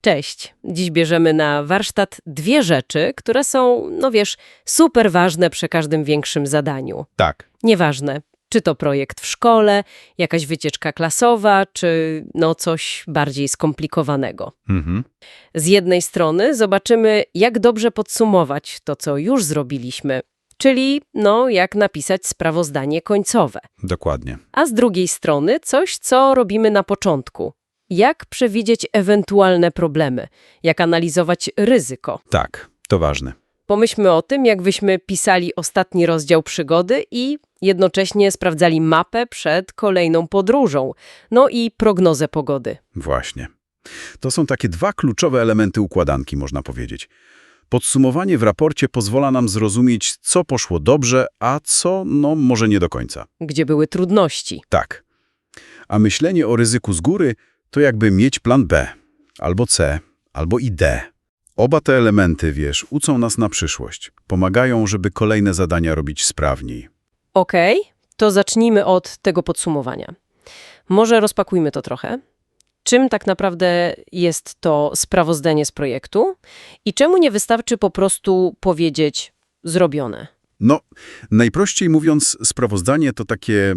Cześć. Dziś bierzemy na warsztat dwie rzeczy, które są, no wiesz, super ważne przy każdym większym zadaniu. Tak. Nieważne, czy to projekt w szkole, jakaś wycieczka klasowa, czy no coś bardziej skomplikowanego. Mhm. Z jednej strony zobaczymy, jak dobrze podsumować to, co już zrobiliśmy, czyli no, jak napisać sprawozdanie końcowe. Dokładnie. A z drugiej strony coś, co robimy na początku. Jak przewidzieć ewentualne problemy, jak analizować ryzyko. Tak, to ważne. Pomyślmy o tym, jakbyśmy pisali ostatni rozdział przygody i jednocześnie sprawdzali mapę przed kolejną podróżą, no i prognozę pogody. Właśnie. To są takie dwa kluczowe elementy układanki, można powiedzieć. Podsumowanie w raporcie pozwala nam zrozumieć, co poszło dobrze, a co, no, może nie do końca. Gdzie były trudności? Tak. A myślenie o ryzyku z góry to jakby mieć plan B, albo C, albo i D. Oba te elementy, wiesz, uczą nas na przyszłość. Pomagają, żeby kolejne zadania robić sprawniej. Okej, to zacznijmy od tego podsumowania. Może rozpakujmy to trochę. Czym tak naprawdę jest to sprawozdanie z projektu i czemu nie wystarczy po prostu powiedzieć zrobione? No, najprościej mówiąc, sprawozdanie to takie e,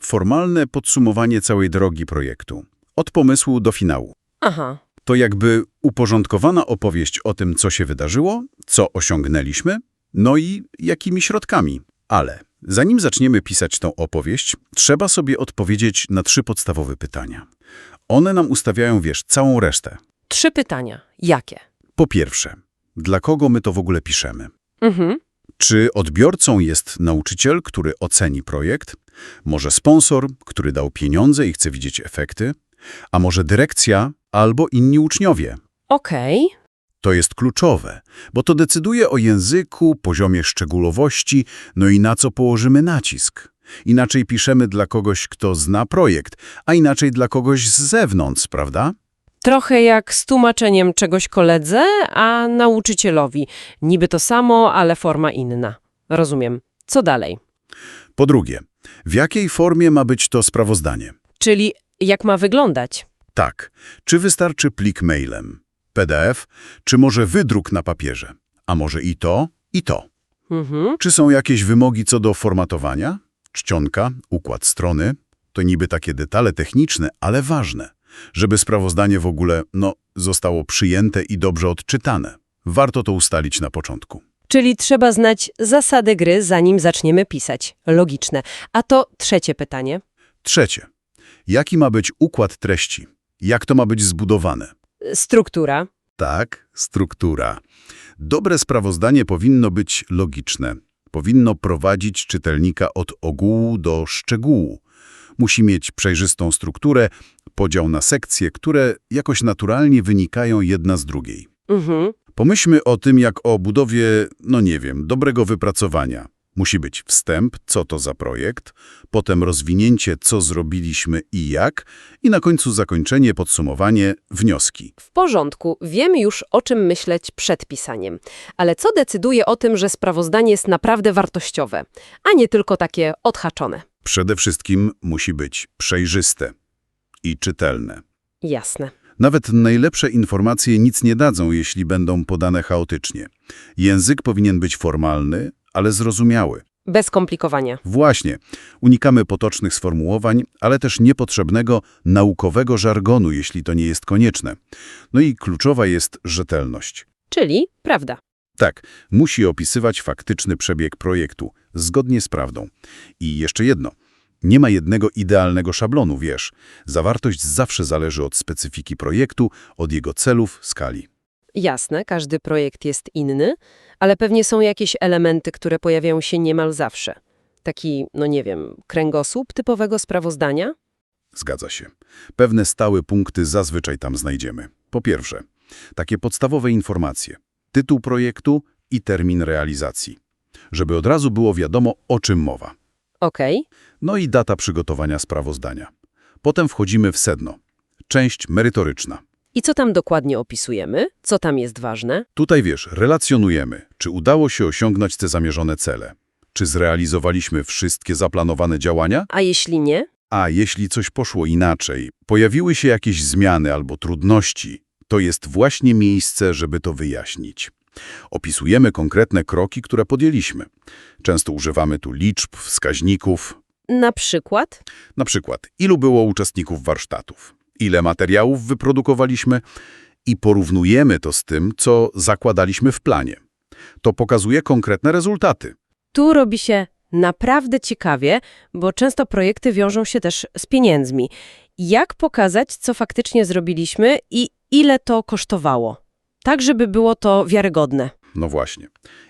formalne podsumowanie całej drogi projektu. Od pomysłu do finału. Aha, To jakby uporządkowana opowieść o tym, co się wydarzyło, co osiągnęliśmy, no i jakimi środkami. Ale zanim zaczniemy pisać tą opowieść, trzeba sobie odpowiedzieć na trzy podstawowe pytania. One nam ustawiają, wiesz, całą resztę. trzy pytania. Jakie? Po pierwsze, dla kogo my to w ogóle piszemy? Mhm. Czy odbiorcą jest nauczyciel, który oceni projekt? Może sponsor, który dał pieniądze i chce widzieć efekty? A może dyrekcja albo inni uczniowie? Okej, To jest kluczowe, bo to decyduje o języku, poziomie szczegółowości, no i na co położymy nacisk. Inaczej piszemy dla kogoś, kto zna projekt, a inaczej dla kogoś z zewnątrz, prawda? Trochę jak z tłumaczeniem czegoś koledze, a nauczycielowi. Niby to samo, ale forma inna. Rozumiem. Co dalej? Po drugie, w jakiej formie ma być to sprawozdanie? Czyli jak ma wyglądać? Tak. Czy wystarczy plik mailem? PDF? Czy może wydruk na papierze? A może i to, i to? Mhm. Czy są jakieś wymogi co do formatowania? Czcionka, układ strony? To niby takie detale techniczne, ale ważne. Żeby sprawozdanie w ogóle, no, zostało przyjęte i dobrze odczytane. Warto to ustalić na początku. Czyli trzeba znać zasady gry, zanim zaczniemy pisać. Logiczne. A to trzecie pytanie. Trzecie. Jaki ma być układ treści? Jak to ma być zbudowane? Struktura. Tak, struktura. Dobre sprawozdanie powinno być logiczne. Powinno prowadzić czytelnika od ogółu do szczegółu. Musi mieć przejrzystą strukturę, podział na sekcje, które jakoś naturalnie wynikają jedna z drugiej. Mhm. Pomyślmy o tym jak o budowie, no nie wiem, dobrego wypracowania. Musi być wstęp, co to za projekt, potem rozwinięcie, co zrobiliśmy i jak, i na końcu zakończenie, podsumowanie, wnioski. W porządku, wiemy już o czym myśleć przed pisaniem. Ale co decyduje o tym, że sprawozdanie jest naprawdę wartościowe, a nie tylko takie odhaczone? Przede wszystkim musi być przejrzyste i czytelne. Jasne. Nawet najlepsze informacje nic nie dadzą, jeśli będą podane chaotycznie. Język powinien być formalny, ale zrozumiały. Bez skomplikowania. Właśnie, unikamy potocznych sformułowań, ale też niepotrzebnego naukowego żargonu, jeśli to nie jest konieczne. No i kluczowa jest rzetelność. Czyli prawda. Tak, musi opisywać faktyczny przebieg projektu, zgodnie z prawdą. I jeszcze jedno. Nie ma jednego idealnego szablonu, wiesz. Zawartość zawsze zależy od specyfiki projektu, od jego celów, skali. Jasne, każdy projekt jest inny, ale pewnie są jakieś elementy, które pojawiają się niemal zawsze. Taki, no nie wiem, kręgosłup typowego sprawozdania? Zgadza się. Pewne stałe punkty zazwyczaj tam znajdziemy. Po pierwsze, takie podstawowe informacje. Tytuł projektu i termin realizacji. Żeby od razu było wiadomo, o czym mowa. Okej, No i data przygotowania sprawozdania. Potem wchodzimy w sedno. Część merytoryczna. I co tam dokładnie opisujemy? Co tam jest ważne? Tutaj wiesz, relacjonujemy, czy udało się osiągnąć te zamierzone cele. Czy zrealizowaliśmy wszystkie zaplanowane działania? A jeśli nie? A jeśli coś poszło inaczej, pojawiły się jakieś zmiany albo trudności, To jest właśnie miejsce, żeby to wyjaśnić. Opisujemy konkretne kroki, które podjęliśmy. Często używamy tu liczb, wskaźników, Na przykład? na przykład ilu było uczestników warsztatów, ile materiałów wyprodukowaliśmy i porównujemy to z tym, co zakładaliśmy w planie. To pokazuje konkretne rezultaty. Tu robi się naprawdę ciekawie, bo często projekty wiążą się też z pieniędzmi. Jak pokazać, co faktycznie zrobiliśmy i ile to kosztowało? Tak, żeby było to wiarygodne. No właśnie.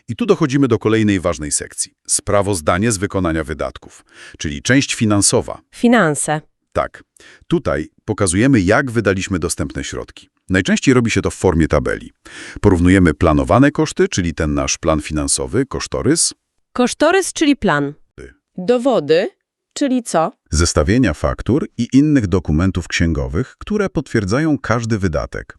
I tu dochodzimy do kolejnej ważnej sekcji. Sprawozdanie z wykonania wydatków, czyli część finansowa. Finanse. Tak. Tutaj pokazujemy, jak wydaliśmy dostępne środki. Najczęściej robi się to w formie tabeli. Porównujemy planowane koszty, czyli ten nasz plan finansowy, kosztorys, Kosztorys, czyli plan. Dowody, czyli co? zestawienia faktur i innych dokumentów księgowych, które potwierdzają każdy wydatek.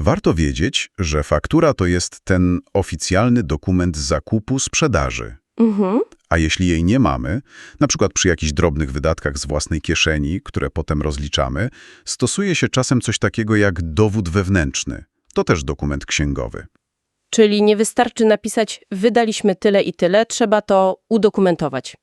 Warto wiedzieć, że faktura to jest ten oficjalny dokument zakupu sprzedaży. Mhm. A jeśli jej nie mamy, na przykład przy jakichś drobnych wydatkach z własnej kieszeni, które potem rozliczamy, stosuje się czasem coś takiego jak dowód wewnętrzny. To też dokument księgowy. Czyli nie wystarczy napisać wydaliśmy tyle i tyle, trzeba to udokumentować.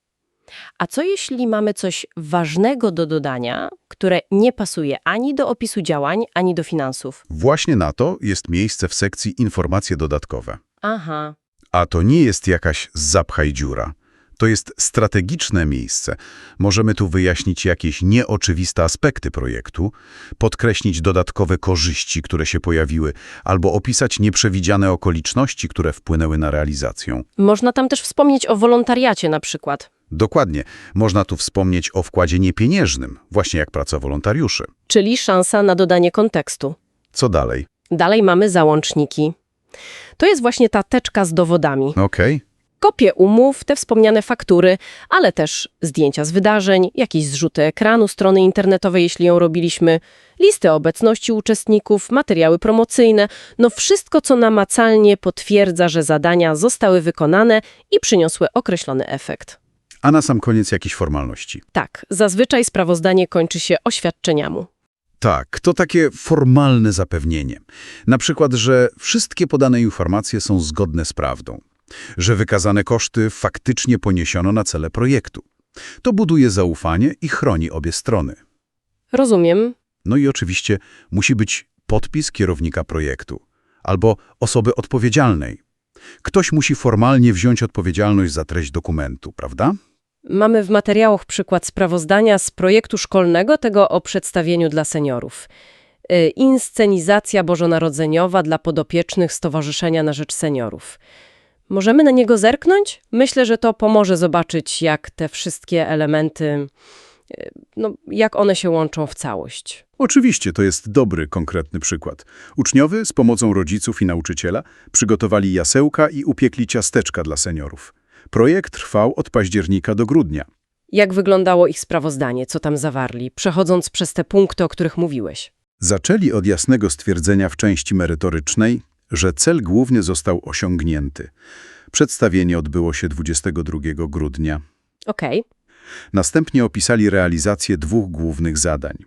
A co jeśli mamy coś ważnego do dodania, które nie pasuje ani do opisu działań, ani do finansów? Właśnie na to jest miejsce w sekcji informacje dodatkowe. Aha. A to nie jest jakaś zapchaj dziura. To jest strategiczne miejsce. Możemy tu wyjaśnić jakieś nieoczywiste aspekty projektu, podkreślić dodatkowe korzyści, które się pojawiły, albo opisać nieprzewidziane okoliczności, które wpłynęły na realizację. Można tam też wspomnieć o wolontariacie na przykład. Dokładnie. Można tu wspomnieć o wkładzie niepieniężnym, właśnie jak praca wolontariuszy. Czyli szansa na dodanie kontekstu. Co dalej? Dalej mamy załączniki. To jest właśnie ta teczka z dowodami. Okej. Kopie umów, te wspomniane faktury, ale też zdjęcia z wydarzeń, jakieś zrzuty ekranu strony internetowej, jeśli ją robiliśmy, listy obecności uczestników, materiały promocyjne, no wszystko, co namacalnie potwierdza, że zadania zostały wykonane i przyniosły określony efekt. A na sam koniec jakieś formalności. Tak, zazwyczaj sprawozdanie kończy się oświadczeniami. Tak, to takie formalne zapewnienie. Na przykład, że wszystkie podane informacje są zgodne z prawdą. Że wykazane koszty faktycznie poniesiono na cele projektu. To buduje zaufanie i chroni obie strony. Rozumiem. No i oczywiście musi być podpis kierownika projektu albo osoby odpowiedzialnej. Ktoś musi formalnie wziąć odpowiedzialność za treść dokumentu, prawda? Mamy w materiałach przykład sprawozdania z projektu szkolnego, tego o przedstawieniu dla seniorów. Y, Inscenizacja bożonarodzeniowa dla podopiecznych Stowarzyszenia na Rzecz Seniorów. Możemy na niego zerknąć? Myślę, że to pomoże zobaczyć, jak te wszystkie elementy, y, no, jak one się łączą w całość. Oczywiście to jest dobry, konkretny przykład. Uczniowie z pomocą rodziców i nauczyciela przygotowali jasełka i upiekli ciasteczka dla seniorów. Projekt trwał od października do grudnia. Jak wyglądało ich sprawozdanie, co tam zawarli, przechodząc przez te punkty, o których mówiłeś? Zaczęli od jasnego stwierdzenia w części merytorycznej, że cel główny został osiągnięty. Przedstawienie odbyło się 22 grudnia. Okej. Następnie opisali realizację dwóch głównych zadań.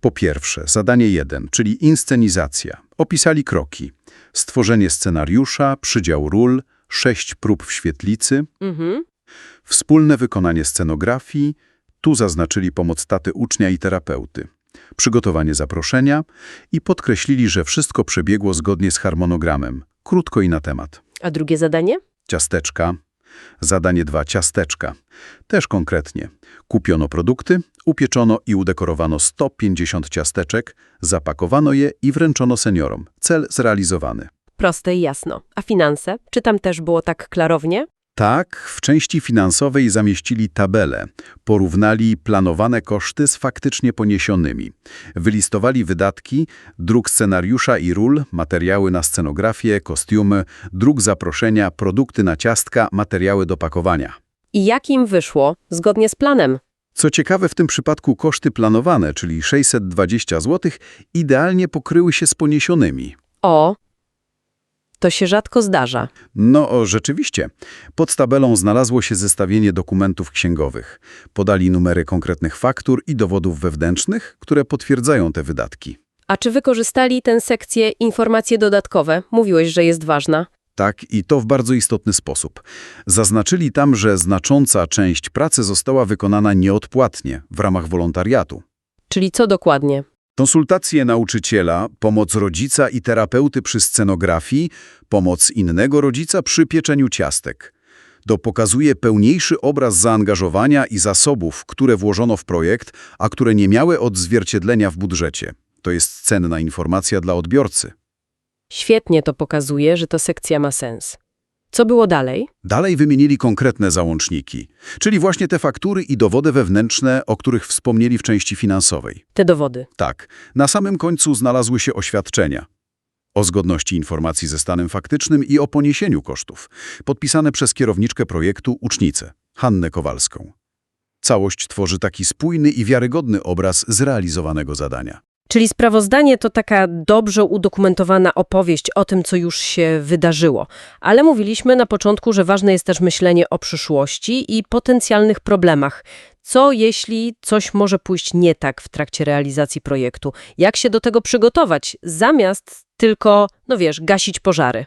Po pierwsze, zadanie 1, czyli inscenizacja. Opisali kroki. Stworzenie scenariusza, przydział ról, sześć prób w świetlicy, Mhm. wspólne wykonanie scenografii, tu zaznaczyli pomoc taty ucznia i terapeuty, przygotowanie zaproszenia i podkreślili, że wszystko przebiegło zgodnie z harmonogramem, krótko i na temat. A drugie zadanie? Ciasteczka. Zadanie 2. Ciasteczka. Też konkretnie. Kupiono produkty, upieczono i udekorowano 150 ciasteczek, zapakowano je i wręczono seniorom. Cel zrealizowany. Proste i jasno. A finanse? Czy tam też było tak klarownie? Tak, w części finansowej zamieścili tabelę, porównali planowane koszty z faktycznie poniesionymi, wylistowali wydatki, druk scenariusza i ról, materiały na scenografię, kostiumy, druk zaproszenia, produkty na ciastka, materiały do pakowania. I jak im wyszło? Zgodnie z planem. Co ciekawe, w tym przypadku koszty planowane, czyli 620 zł, idealnie pokryły się z poniesionymi. O, to się rzadko zdarza. No, rzeczywiście. Pod tabelą znalazło się zestawienie dokumentów księgowych. Podali numery konkretnych faktur i dowodów wewnętrznych, które potwierdzają te wydatki. A czy wykorzystali tę sekcję informacje dodatkowe? Mówiłeś, że jest ważna. Tak, i to w bardzo istotny sposób. Zaznaczyli tam, że znacząca część pracy została wykonana nieodpłatnie, w ramach wolontariatu. Czyli co dokładnie? Konsultacje nauczyciela, pomoc rodzica i terapeuty przy scenografii, pomoc innego rodzica przy pieczeniu ciastek. To pokazuje pełniejszy obraz zaangażowania i zasobów, które włożono w projekt, a które nie miały odzwierciedlenia w budżecie. To jest cenna informacja dla odbiorcy. Świetnie to pokazuje, że ta sekcja ma sens. Co było dalej? Dalej wymienili konkretne załączniki, czyli właśnie te faktury i dowody wewnętrzne, o których wspomnieli w części finansowej. Te dowody. Tak, na samym końcu znalazły się oświadczenia o zgodności informacji ze stanem faktycznym i o poniesieniu kosztów, podpisane przez kierowniczkę projektu Ucznicę, Hannę Kowalską. Całość tworzy taki spójny i wiarygodny obraz zrealizowanego zadania. Czyli sprawozdanie to taka dobrze udokumentowana opowieść o tym, co już się wydarzyło. Ale mówiliśmy na początku, że ważne jest też myślenie o przyszłości i potencjalnych problemach. Co jeśli coś może pójść nie tak w trakcie realizacji projektu? Jak się do tego przygotować, zamiast tylko, no wiesz, gasić pożary?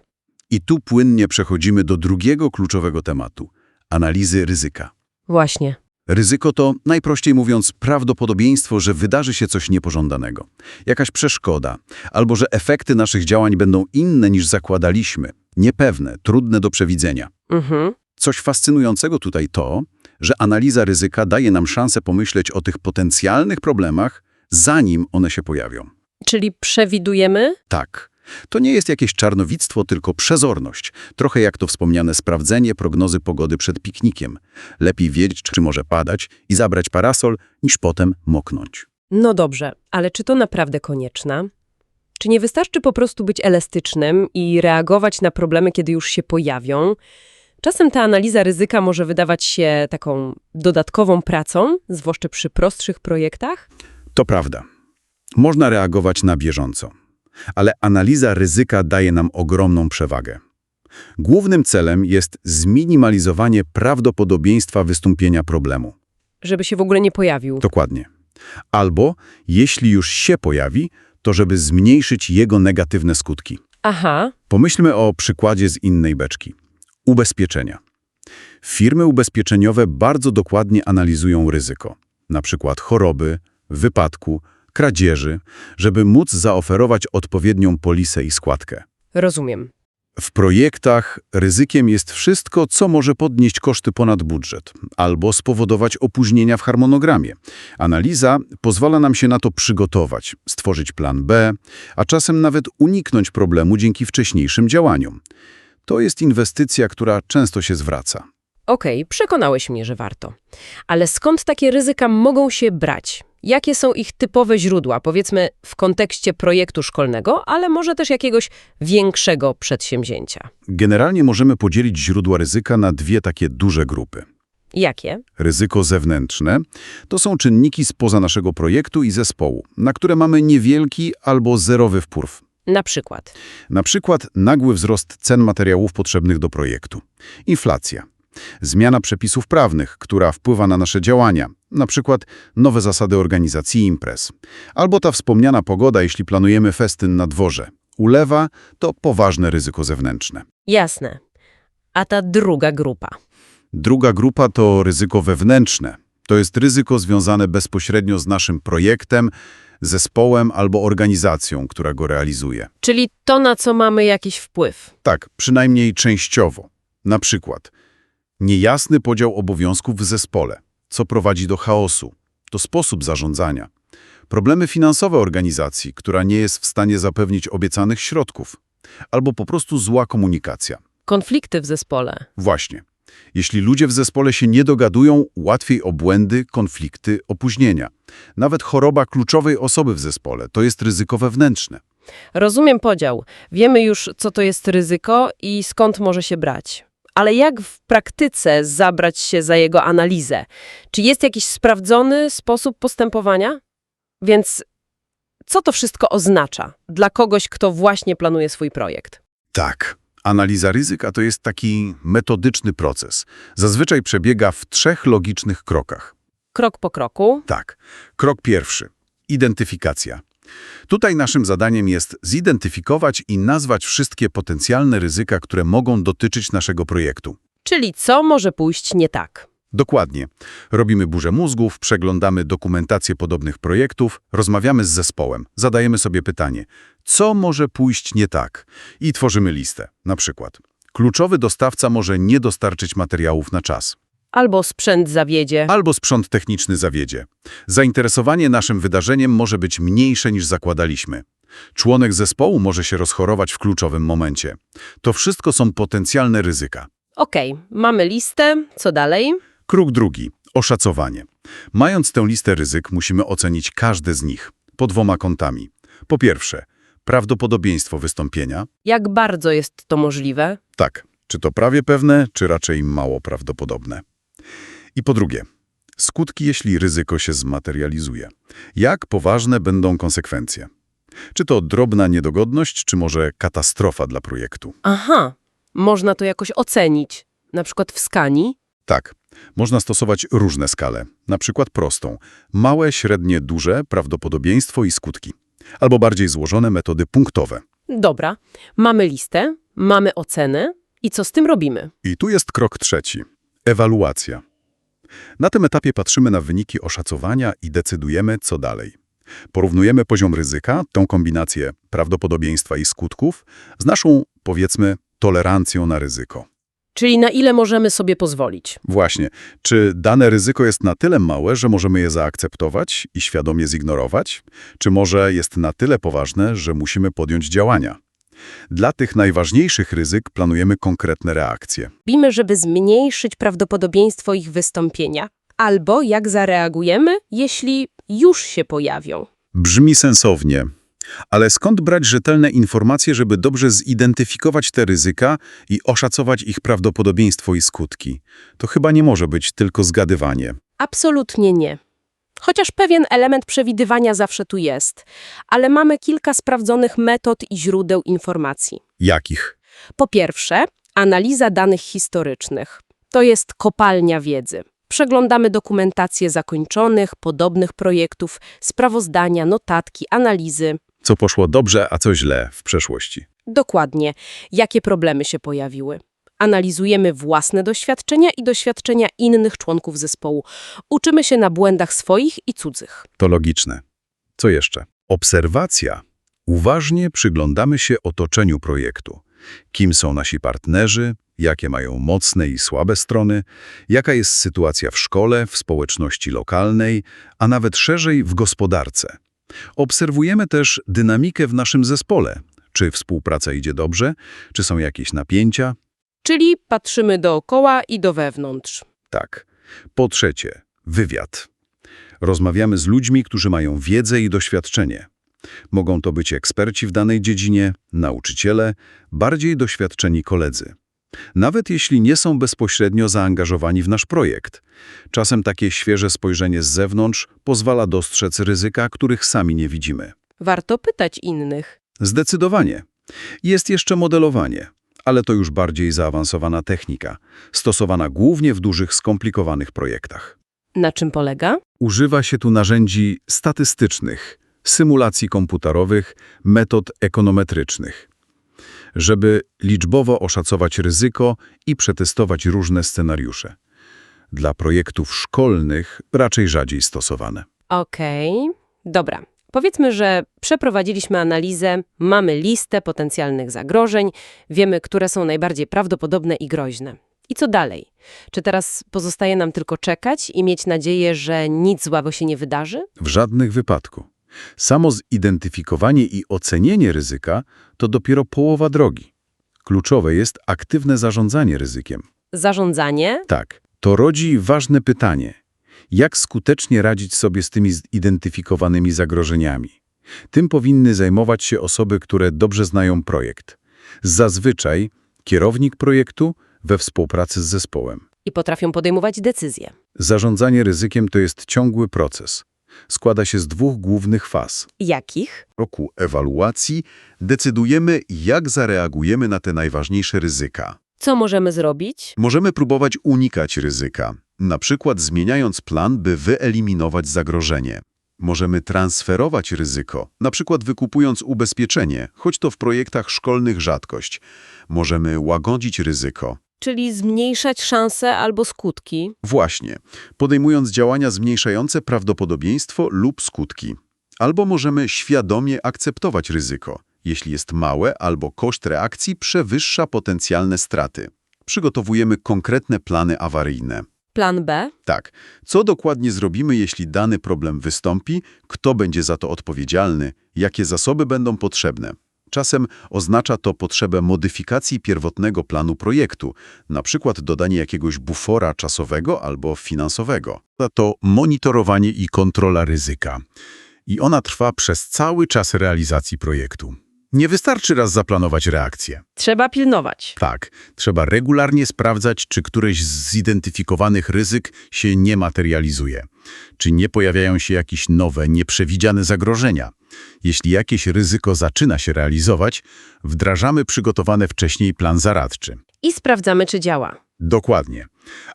I tu płynnie przechodzimy do drugiego kluczowego tematu – analizy ryzyka. Właśnie. Ryzyko to, najprościej mówiąc, prawdopodobieństwo, że wydarzy się coś niepożądanego. Jakaś przeszkoda, albo że efekty naszych działań będą inne niż zakładaliśmy, niepewne, trudne do przewidzenia. Mhm. Coś fascynującego tutaj to, że analiza ryzyka daje nam szansę pomyśleć o tych potencjalnych problemach, zanim one się pojawią. Czyli przewidujemy? Tak. To nie jest jakieś czarnowictwo, tylko przezorność. Trochę jak to wspomniane sprawdzenie prognozy pogody przed piknikiem. Lepiej wiedzieć, czy może padać i zabrać parasol, niż potem moknąć. No dobrze, ale czy to naprawdę konieczne? Czy nie wystarczy po prostu być elastycznym i reagować na problemy, kiedy już się pojawią? Czasem ta analiza ryzyka może wydawać się taką dodatkową pracą, zwłaszcza przy prostszych projektach. To prawda. Można reagować na bieżąco. Ale analiza ryzyka daje nam ogromną przewagę. Głównym celem jest zminimalizowanie prawdopodobieństwa wystąpienia problemu. Żeby się w ogóle nie pojawił. Dokładnie. Albo, jeśli już się pojawi, to żeby zmniejszyć jego negatywne skutki. Aha, Pomyślmy o przykładzie z innej beczki. Ubezpieczenia. Firmy ubezpieczeniowe bardzo dokładnie analizują ryzyko, na przykład choroby, wypadku, kradzieży, żeby móc zaoferować odpowiednią polisę i składkę. rozumiem. W projektach ryzykiem jest wszystko, co może podnieść koszty ponad budżet albo spowodować opóźnienia w harmonogramie. Analiza pozwala nam się na to przygotować, stworzyć plan B, a czasem nawet uniknąć problemu dzięki wcześniejszym działaniom. To jest inwestycja, która często się zwraca. Okej, przekonałeś mnie, że warto. Ale skąd takie ryzyka mogą się brać? Jakie są ich typowe źródła, powiedzmy w kontekście projektu szkolnego, ale może też jakiegoś większego przedsięwzięcia? Generalnie możemy podzielić źródła ryzyka na dwie takie duże grupy. Jakie? Ryzyko zewnętrzne to są czynniki spoza naszego projektu i zespołu, na które mamy niewielki albo zerowy wpływ. Na przykład. Na przykład nagły wzrost cen materiałów potrzebnych do projektu. Inflacja. Zmiana przepisów prawnych, która wpływa na nasze działania, na przykład nowe zasady organizacji imprez. Albo ta wspomniana pogoda, jeśli planujemy festyn na dworze. Ulewa to poważne ryzyko zewnętrzne. Jasne. A ta druga grupa. Druga grupa to ryzyko wewnętrzne. To jest ryzyko związane bezpośrednio z naszym projektem, zespołem albo organizacją, która go realizuje. Czyli to, na co mamy jakiś wpływ. Tak, przynajmniej częściowo. Na przykład niejasny podział obowiązków w zespole, co prowadzi do chaosu. To sposób zarządzania. Problemy finansowe organizacji, która nie jest w stanie zapewnić obiecanych środków. Albo po prostu zła komunikacja. Konflikty w zespole. Właśnie. Jeśli ludzie w zespole się nie dogadują, łatwiej o błędy, konflikty, opóźnienia. Nawet choroba kluczowej osoby w zespole to jest ryzyko wewnętrzne. Rozumiem podział. Wiemy już, co to jest ryzyko i skąd może się brać. Ale jak w praktyce zabrać się za jego analizę? Czy jest jakiś sprawdzony sposób postępowania? Więc co to wszystko oznacza dla kogoś, kto właśnie planuje swój projekt? Tak. Analiza ryzyka to jest taki metodyczny proces. Zazwyczaj przebiega w trzech logicznych krokach. Krok po kroku. Tak. Krok pierwszy. Identyfikacja. Tutaj naszym zadaniem jest zidentyfikować i nazwać wszystkie potencjalne ryzyka, które mogą dotyczyć naszego projektu. Czyli co może pójść nie tak? Dokładnie. Robimy burzę mózgów, przeglądamy dokumentację podobnych projektów, rozmawiamy z zespołem, zadajemy sobie pytanie, co może pójść nie tak? I tworzymy listę. Na przykład, kluczowy dostawca może nie dostarczyć materiałów na czas. Albo sprzęt zawiedzie. Albo sprząt techniczny zawiedzie. Zainteresowanie naszym wydarzeniem może być mniejsze niż zakładaliśmy. Członek zespołu może się rozchorować w kluczowym momencie. To wszystko są potencjalne ryzyka. Okej, mamy listę. Co dalej? Krok drugi. Oszacowanie. Mając tę listę ryzyk, musimy ocenić każde z nich po dwoma kątami. Po pierwsze, prawdopodobieństwo wystąpienia. Jak bardzo jest to możliwe? Tak, czy to prawie pewne, czy raczej mało prawdopodobne. I po drugie, skutki, jeśli ryzyko się zmaterializuje. Jak poważne będą konsekwencje? Czy to drobna niedogodność, czy może katastrofa dla projektu? Aha, można to jakoś ocenić. Na przykład w skali. Tak, można stosować różne skale, na przykład prostą, małe, średnie, duże, prawdopodobieństwo i skutki, albo bardziej złożone metody punktowe. Dobra, mamy listę, mamy ocenę. I co z tym robimy? I tu jest krok trzeci – ewaluacja. Na tym etapie patrzymy na wyniki oszacowania i decydujemy, co dalej. Porównujemy poziom ryzyka, tą kombinację prawdopodobieństwa i skutków, z naszą, powiedzmy, tolerancją na ryzyko. Czyli na ile możemy sobie pozwolić? Właśnie, czy dane ryzyko jest na tyle małe, że możemy je zaakceptować i świadomie zignorować? Czy może jest na tyle poważne, że musimy podjąć działania? Dla tych najważniejszych ryzyk planujemy konkretne reakcje. Robimy, żeby zmniejszyć prawdopodobieństwo ich wystąpienia. Albo jak zareagujemy, jeśli już się pojawią. Brzmi sensownie. Ale skąd brać rzetelne informacje, żeby dobrze zidentyfikować te ryzyka i oszacować ich prawdopodobieństwo i skutki? To chyba nie może być tylko zgadywanie. Absolutnie nie. Chociaż pewien element przewidywania zawsze tu jest, ale mamy kilka sprawdzonych metod i źródeł informacji. Jakich? Po pierwsze, analiza danych historycznych. To jest kopalnia wiedzy. Przeglądamy dokumentację zakończonych, podobnych projektów, sprawozdania, notatki, analizy. Co poszło dobrze, a co źle w przeszłości? Dokładnie, jakie problemy się pojawiły. Analizujemy własne doświadczenia i doświadczenia innych członków zespołu. Uczymy się na błędach swoich i cudzych. To logiczne. Co jeszcze? Obserwacja. Uważnie przyglądamy się otoczeniu projektu. Kim są nasi partnerzy, jakie mają mocne i słabe strony, jaka jest sytuacja w szkole, w społeczności lokalnej, a nawet szerzej w gospodarce. Obserwujemy też dynamikę w naszym zespole. Czy współpraca idzie dobrze, czy są jakieś napięcia? Czyli patrzymy dookoła i do wewnątrz. Tak. Po trzecie, wywiad. Rozmawiamy z ludźmi, którzy mają wiedzę i doświadczenie. Mogą to być eksperci w danej dziedzinie, nauczyciele, bardziej doświadczeni koledzy. Nawet jeśli nie są bezpośrednio zaangażowani w nasz projekt. Czasem takie świeże spojrzenie z zewnątrz pozwala dostrzec ryzyka, których sami nie widzimy. Warto pytać innych. Zdecydowanie. Jest jeszcze modelowanie, ale to już bardziej zaawansowana technika, stosowana głównie w dużych, skomplikowanych projektach. Na czym polega? Używa się tu narzędzi statystycznych, symulacji komputerowych, metod ekonometrycznych, żeby liczbowo oszacować ryzyko i przetestować różne scenariusze. Dla projektów szkolnych raczej rzadziej stosowane. Okej, dobra. Powiedzmy, że przeprowadziliśmy analizę, mamy listę potencjalnych zagrożeń, wiemy, które są najbardziej prawdopodobne i groźne. I co dalej? Czy teraz pozostaje nam tylko czekać i mieć nadzieję, że nic złego się nie wydarzy? W żadnych wypadku. Samo zidentyfikowanie i ocenienie ryzyka to dopiero połowa drogi. Kluczowe jest aktywne zarządzanie ryzykiem. Zarządzanie? Tak, to rodzi ważne pytanie. Jak skutecznie radzić sobie z tymi zidentyfikowanymi zagrożeniami? Tym powinny zajmować się osoby, które dobrze znają projekt. Zazwyczaj kierownik projektu we współpracy z zespołem. I potrafią podejmować decyzje. Zarządzanie ryzykiem to jest ciągły proces. Składa się z dwóch głównych faz. Jakich? W roku ewaluacji decydujemy, jak zareagujemy na te najważniejsze ryzyka. Co możemy zrobić? Możemy próbować unikać ryzyka, na przykład zmieniając plan, by wyeliminować zagrożenie. Możemy transferować ryzyko, na przykład wykupując ubezpieczenie, choć to w projektach szkolnych rzadkość. Możemy łagodzić ryzyko, Czyli zmniejszać szanse albo skutki. Właśnie, podejmując działania zmniejszające prawdopodobieństwo lub skutki. Albo możemy świadomie akceptować ryzyko, jeśli jest małe albo koszt reakcji przewyższa potencjalne straty. Przygotowujemy konkretne plany awaryjne. Plan B? Tak, co dokładnie zrobimy, jeśli dany problem wystąpi, kto będzie za to odpowiedzialny, jakie zasoby będą potrzebne. Czasem oznacza to potrzebę modyfikacji pierwotnego planu projektu, na przykład dodanie jakiegoś bufora czasowego albo finansowego. To monitorowanie i kontrola ryzyka. I ona trwa przez cały czas realizacji projektu. Nie wystarczy raz zaplanować reakcję. Trzeba pilnować. Tak, trzeba regularnie sprawdzać, czy któreś z zidentyfikowanych ryzyk się nie materializuje. Czy nie pojawiają się jakieś nowe, nieprzewidziane zagrożenia. Jeśli jakieś ryzyko zaczyna się realizować, wdrażamy przygotowany wcześniej plan zaradczy. I sprawdzamy, czy działa. Dokładnie.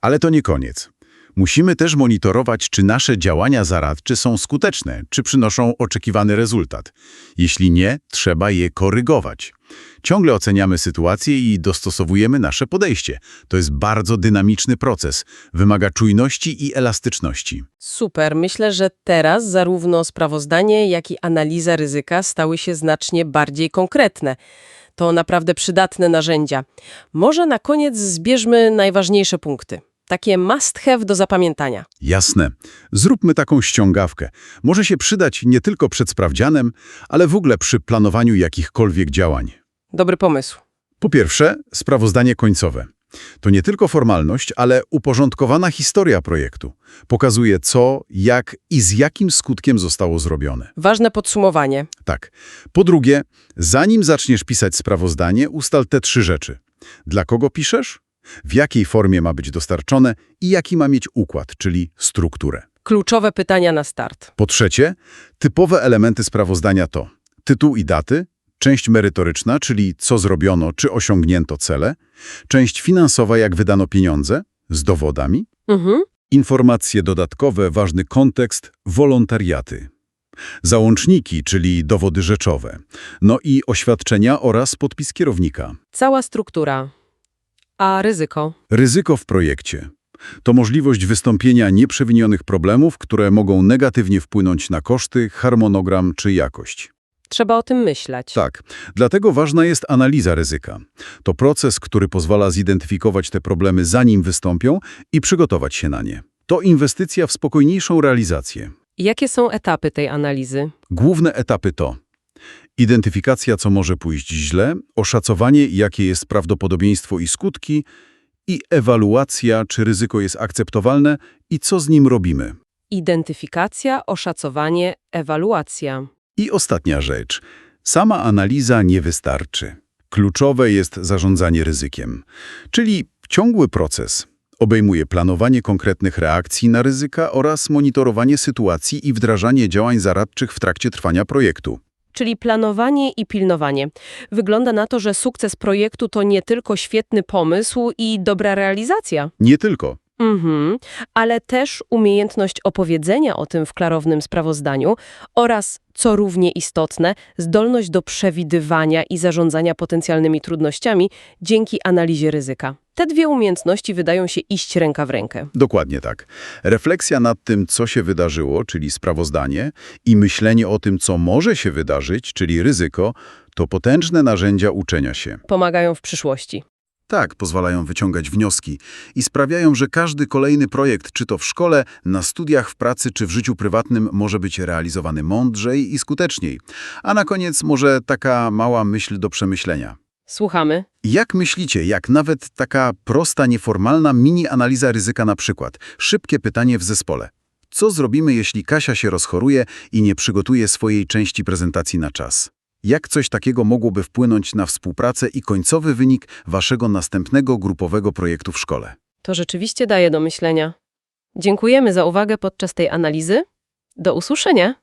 Ale to nie koniec. Musimy też monitorować, czy nasze działania zaradcze są skuteczne, czy przynoszą oczekiwany rezultat. Jeśli nie, trzeba je korygować. Ciągle oceniamy sytuację i dostosowujemy nasze podejście. To jest bardzo dynamiczny proces. Wymaga czujności i elastyczności. Super. Myślę, że teraz zarówno sprawozdanie, jak i analiza ryzyka stały się znacznie bardziej konkretne. To naprawdę przydatne narzędzia. Może na koniec zbierzmy najważniejsze punkty. Takie must have do zapamiętania. Jasne. Zróbmy taką ściągawkę. Może się przydać nie tylko przed sprawdzianem, ale w ogóle przy planowaniu jakichkolwiek działań. Dobry pomysł. Po pierwsze, sprawozdanie końcowe. To nie tylko formalność, ale uporządkowana historia projektu. Pokazuje co, jak i z jakim skutkiem zostało zrobione. Ważne podsumowanie. Tak. Po drugie, zanim zaczniesz pisać sprawozdanie, ustal te trzy rzeczy. Dla kogo piszesz? W jakiej formie ma być dostarczone i jaki ma mieć układ, czyli strukturę. Kluczowe pytania na start. Po trzecie, typowe elementy sprawozdania to tytuł i daty, część merytoryczna, czyli co zrobiono, czy osiągnięto cele, część finansowa, jak wydano pieniądze, z dowodami, Mhm. informacje dodatkowe, ważny kontekst, wolontariaty. Załączniki, czyli dowody rzeczowe, no i oświadczenia oraz podpis kierownika. Cała struktura. A ryzyko? Ryzyko w projekcie. To możliwość wystąpienia nieprzewidnionych problemów, które mogą negatywnie wpłynąć na koszty, harmonogram czy jakość. Trzeba o tym myśleć. Tak, dlatego ważna jest analiza ryzyka. To proces, który pozwala zidentyfikować te problemy zanim wystąpią i przygotować się na nie. To inwestycja w spokojniejszą realizację. Jakie są etapy tej analizy? Główne etapy to identyfikacja, co może pójść źle, oszacowanie, jakie jest prawdopodobieństwo i skutki i ewaluacja, czy ryzyko jest akceptowalne i co z nim robimy. Identyfikacja, oszacowanie, ewaluacja. I ostatnia rzecz. Sama analiza nie wystarczy. Kluczowe jest zarządzanie ryzykiem, czyli ciągły proces. Obejmuje planowanie konkretnych reakcji na ryzyka oraz monitorowanie sytuacji i wdrażanie działań zaradczych w trakcie trwania projektu. Czyli planowanie i pilnowanie. Wygląda na to, że sukces projektu to nie tylko świetny pomysł i dobra realizacja. Nie tylko. Mhm, ale też umiejętność opowiedzenia o tym w klarownym sprawozdaniu oraz, co równie istotne, zdolność do przewidywania i zarządzania potencjalnymi trudnościami dzięki analizie ryzyka. Te dwie umiejętności wydają się iść ręka w rękę. Dokładnie tak. Refleksja nad tym, co się wydarzyło, czyli sprawozdanie, i myślenie o tym, co może się wydarzyć, czyli ryzyko, to potężne narzędzia uczenia się. Pomagają w przyszłości. Tak, pozwalają wyciągać wnioski i sprawiają, że każdy kolejny projekt, czy to w szkole, na studiach, w pracy, czy w życiu prywatnym, może być realizowany mądrzej i skuteczniej. A na koniec może taka mała myśl do przemyślenia. Słuchamy. Jak myślicie, jak nawet taka prosta, nieformalna mini-analiza ryzyka na przykład, szybkie pytanie w zespole. Co zrobimy, jeśli Kasia się rozchoruje i nie przygotuje swojej części prezentacji na czas? Jak coś takiego mogłoby wpłynąć na współpracę i końcowy wynik waszego następnego grupowego projektu w szkole? To rzeczywiście daje do myślenia. Dziękujemy za uwagę podczas tej analizy. Do usłyszenia.